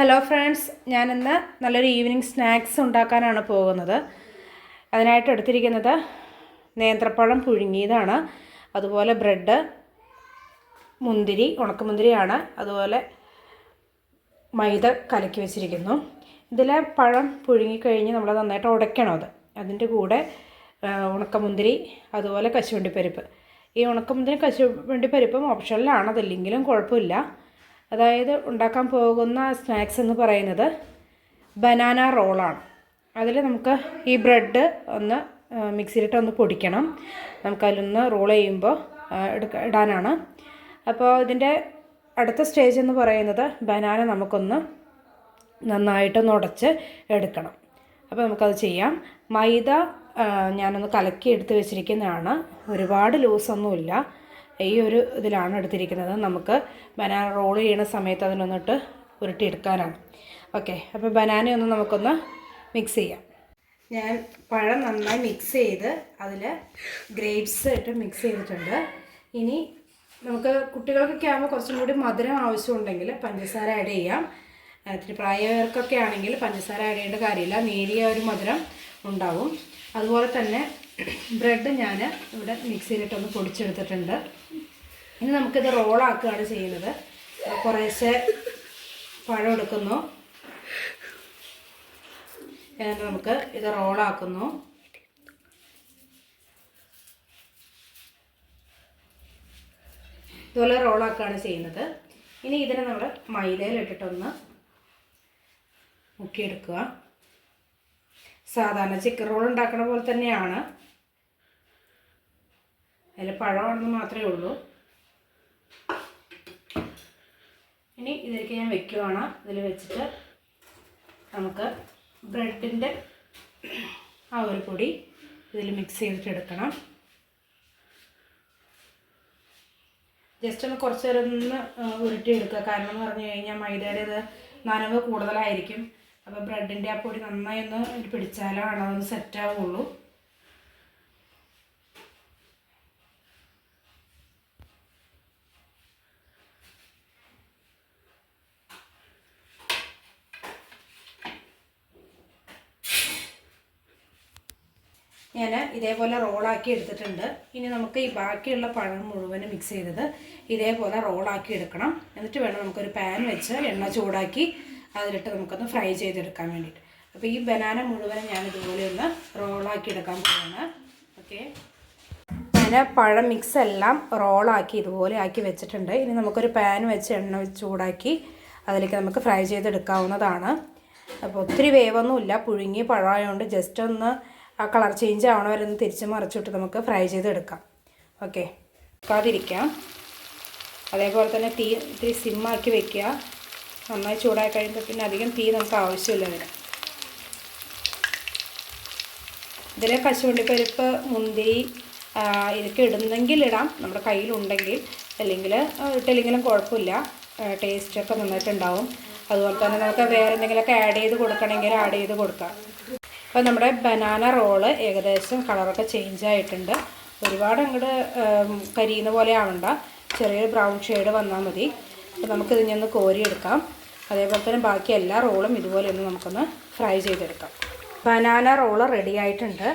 Hello friends ഞാനിന്ന് നല്ലൊരു evening snacks ഉണ്ടാക്കാനാണ് പോകുന്നത്. അതിനായിട്ട് എടുത്തിരിക്കുന്നത് നേന്ത്രപ്പഴം പുഴുങ്ങിയതാണ്. അതുപോലെ ബ്രെഡ് മുന്തിരി ഉണക്കമുന്തിരിയാണ്. അതുപോലെ മൈദ കലക്കി വെച്ചിരിക്കുന്നു. ഇതിലെ പഴം പുഴുങ്ങിക്കഴിഞ്ഞ് നമ്മൾ നന്നായിട്ട് ഉടയ്ക്കണം അത്. അതിന്റെ കൂടെ ഉണക്കമുന്തിരി അതുപോലെ കശുവണ്ടിപ്പരിപ്പ്. ഈ ഉണക്കമുന്തിരി കശുവണ്ടിപ്പരിപ്പും ഓപ്ഷനിലാണ് അതില്ലെങ്കിലും കുഴപ്പമില്ല. അതായത് ഉണ്ടാക്കാൻ പോകുന്ന സ്നാക്സ് എന്ന് പറയുന്നത് ബനാന റോളാണ്. അതിൽ നമുക്ക് ഈ ബ്രെഡ് ഒന്ന് മിക്സിയിലിട്ട് ഒന്ന് പൊടിക്കണം. നമുക്കതിലൊന്ന് റോൾ ചെയ്യുമ്പോൾ എടുക്ക ഇടാനാണ്. അപ്പോൾ ഇതിന്റെ അടുത്ത സ്റ്റേജ് എന്ന് പറയുന്നത് ബനാന നമുക്കൊന്ന് നന്നായിട്ടൊന്ന് ഉടച്ച് എടുക്കണം. അപ്പോൾ നമുക്കത് ചെയ്യാം. മൈദ ഞാനൊന്ന് കലക്കി എടുത്ത് വെച്ചിരിക്കുന്നതാണ്. ഒരുപാട് ലൂസൊന്നുമില്ല. ഈ ഒരു ഇതിലാണ് എടുത്തിരിക്കുന്നത്. നമുക്ക് ബനാന റോൾ ചെയ്യുന്ന സമയത്ത് അതിനൊന്നിട്ട് ഉരുട്ടിയെടുക്കാനാണ്. ഓക്കെ അപ്പോൾ ബനാന ഒന്ന് നമുക്കൊന്ന് മിക്സ് ചെയ്യാം. ഞാൻ പഴം നന്നായി മിക്സ് ചെയ്ത് അതിൽ ഗ്രേപ്സ് ഇട്ട് മിക്സ് ചെയ്തിട്ടുണ്ട്. ഇനി നമുക്ക് കുട്ടികൾക്കൊക്കെ ആകുമ്പോൾ കുറച്ചും കൂടി മധുരം ആവശ്യമുണ്ടെങ്കിൽ പഞ്ചസാര ആഡ് ചെയ്യാം. ഇത്തിരി പ്രായവർക്കൊക്കെ ആണെങ്കിൽ പഞ്ചസാര ആഡ് ചെയ്യേണ്ട കാര്യമില്ല. നേരിയ ഒരു മധുരം ഉണ്ടാവും. അതുപോലെ തന്നെ ബ്രെഡ് ഞാൻ ഇവിടെ മിക്സിയിലിട്ടൊന്ന് പൊടിച്ചെടുത്തിട്ടുണ്ട്. ഇനി നമുക്കിത് റോളാക്കുകയാണ് ചെയ്യുന്നത്. കുറേശ്ശെ പഴം എടുക്കുന്നു. എന്നിട്ട് നമുക്ക് ഇത് റോളാക്കുന്നു ഇതുപോലെ റോളാക്കുകയാണ് ചെയ്യുന്നത്. ഇനി ഇതിനെ നമ്മൾ മൈദയിലിട്ടിട്ടൊന്ന് മുക്കിയെടുക്കുക. സാധാരണ ചിക്കൻ റോൾ ഉണ്ടാക്കുന്ന പോലെ തന്നെയാണ്. അതിൽ പഴമാണെന്ന് മാത്രമേ ഉള്ളൂ. ഇനി ഇതിലേക്ക് ഞാൻ വെക്കുവാണ്. ഇതിൽ വെച്ചിട്ട് നമുക്ക് ബ്രെഡിന്റെ ആ ഒരു പൊടി ഇതിൽ മിക്സ് ചെയ്തിട്ട് എടുക്കണം ജസ്റ്റ് ഒന്ന് കുറച്ച് നേരം ഒന്ന് ഉരുട്ടിയെടുക്കുക. കാരണം എന്ന് പറഞ്ഞു കഴിഞ്ഞാൽ മൈദയുടെ ഇത് നനവ് കൂടുതലായിരിക്കും. അപ്പോൾ ബ്രെഡിന്റെ ആ പൊടി നന്നായി ഒന്ന് പിടിച്ചാലോ പിടിച്ചാലാണ് സെറ്റ് ആവുള്ളൂ. ഞാൻ ഇതേപോലെ റോളാക്കി എടുത്തിട്ടുണ്ട്. ഇനി നമുക്ക് ഈ ബാക്കിയുള്ള പഴം മുഴുവനും മിക്സ് ചെയ്തത് ഇതേപോലെ റോളാക്കി എടുക്കണം. എന്നിട്ട് വേണം നമുക്കൊരു പാൻ വെച്ച് എണ്ണ ചൂടാക്കി അതിലിട്ട് നമുക്കൊന്ന് ഫ്രൈ ചെയ്തെടുക്കാൻ വേണ്ടിയിട്ട്. അപ്പോൾ ഈ ബനാന മുഴുവൻ ഞാൻ ഇതുപോലെ ഒന്ന് റോളാക്കി എടുക്കാൻ പോവാണ്. ഓക്കെ. ഞാൻ പഴം മിക്സ് എല്ലാം റോളാക്കി ഇതുപോലെ ആക്കി വെച്ചിട്ടുണ്ട്. ഇനി നമുക്കൊരു പാൻ വെച്ച് എണ്ണ ചൂടാക്കി അതിലേക്ക് നമുക്ക് ഫ്രൈ ചെയ്തെടുക്കാവുന്നതാണ്. അപ്പോൾ ഒത്തിരി വേവൊന്നുമില്ല. പുഴുങ്ങി പഴമായതുകൊണ്ട് ജസ്റ്റ് ഒന്ന് ആ കളർ ചേഞ്ച് ആവണ വരെ ഒന്ന് തിരിച്ച് മറിച്ചിട്ട് നമുക്ക് ഫ്രൈ ചെയ്തെടുക്കാം. ഓക്കെ. വെക്കാതിരിക്കാം. അതേപോലെ തന്നെ തീ ഇത്തിരി സിമ്മാക്കി വെക്കുക. നന്നായി ചൂടായി കഴിയുമ്പോൾ പിന്നെ അധികം തീ നമുക്ക് ആവശ്യമില്ല ഇതിലെ ഇതിൽ കശുവണ്ടിപ്പരിപ്പ് മുന്തിരി ഇതൊക്കെ ഇടുന്നെങ്കിൽ ഇടാം. നമ്മുടെ കയ്യിലുണ്ടെങ്കിൽ. അല്ലെങ്കിൽ ഇട്ടില്ലെങ്കിലും കുഴപ്പമില്ല. ടേസ്റ്റൊക്കെ നന്നായിട്ടുണ്ടാവും. അതുപോലെ തന്നെ നമുക്ക് വേറെ എന്തെങ്കിലുമൊക്കെ ആഡ് ചെയ്ത് കൊടുക്കണമെങ്കിൽ ആഡ് ചെയ്ത് കൊടുക്കാം. അപ്പോൾ നമ്മുടെ ബനാന റോൾ ഏകദേശം കളറൊക്കെ ചേഞ്ച് ആയിട്ടുണ്ട്. ഒരുപാട് അങ്ങോട്ട് കരിയുന്ന പോലെ ആവണ്ട. ചെറിയൊരു ബ്രൗൺ ഷെയ്ഡ് വന്നാൽ മതി. അപ്പോൾ നമുക്കിത് ഇനി ഒന്ന് കോരിയെടുക്കാം. അതേപോലെ തന്നെ ബാക്കി എല്ലാ റോളും ഇതുപോലെ ഒന്ന് നമുക്കൊന്ന് ഫ്രൈ ചെയ്തെടുക്കാം. ബനാന റോൾ റെഡി ആയിട്ടുണ്ട്.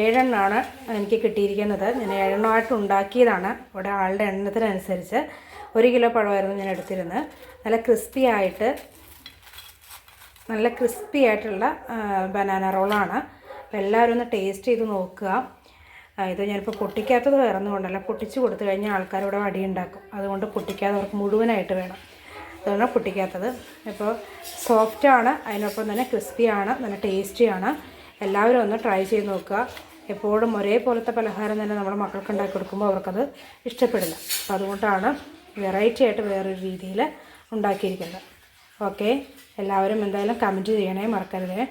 ഏഴെണ്ണമാണ് എനിക്ക് കിട്ടിയിരിക്കുന്നത്. ഞാൻ ഏഴെണ്ണമായിട്ട് ഉണ്ടാക്കിയതാണ്. ഇവിടെ ആളുടെ എണ്ണത്തിനനുസരിച്ച് ഒരു കിലോ പഴമായിരുന്നു ഞാൻ എടുത്തിരുന്നത്. നല്ല ക്രിസ്പി ആയിട്ട് നല്ല ക്രിസ്പി ആയിട്ടുള്ള ബനാന റോളാണ്. അപ്പോൾ എല്ലാവരും ഒന്ന് ടേസ്റ്റ് ചെയ്ത് നോക്കുക. ഇത് ഞാനിപ്പോൾ പൊട്ടിക്കാത്തത് വേറെ ഒന്നും കൊണ്ടല്ല പൊട്ടിച്ച് കൊടുത്തു കഴിഞ്ഞാൽ ആൾക്കാർ ഇവിടെ വടിയുണ്ടാക്കും അതുകൊണ്ട് പൊട്ടിക്കാതെ അവർക്ക് മുഴുവനായിട്ട് വേണം. അതുകൊണ്ടാണ് പൊട്ടിക്കാത്തത്. ഇപ്പോൾ സോഫ്റ്റാണ് അതിനൊപ്പം തന്നെ ക്രിസ്പിയാണ് നല്ല ടേസ്റ്റിയാണ് എല്ലാവരും ഒന്ന് ട്രൈ ചെയ്ത് നോക്കുക. എപ്പോഴും ഒരേപോലത്തെ പലഹാരം തന്നെ നമ്മുടെ മക്കൾക്ക് ഉണ്ടാക്കി കൊടുക്കുമ്പോൾ അവർക്കത് ഇഷ്ടപ്പെടില്ല. അപ്പോൾ അതുകൊണ്ടാണ് വെറൈറ്റി ആയിട്ട് വേറൊരു രീതിയിൽ ഉണ്ടാക്കിയിരിക്കുന്നത്. ഓക്കെ? എല്ലാവരും എന്തായാലും കമന്റ് ചെയ്യണേ മറക്കരുതേ.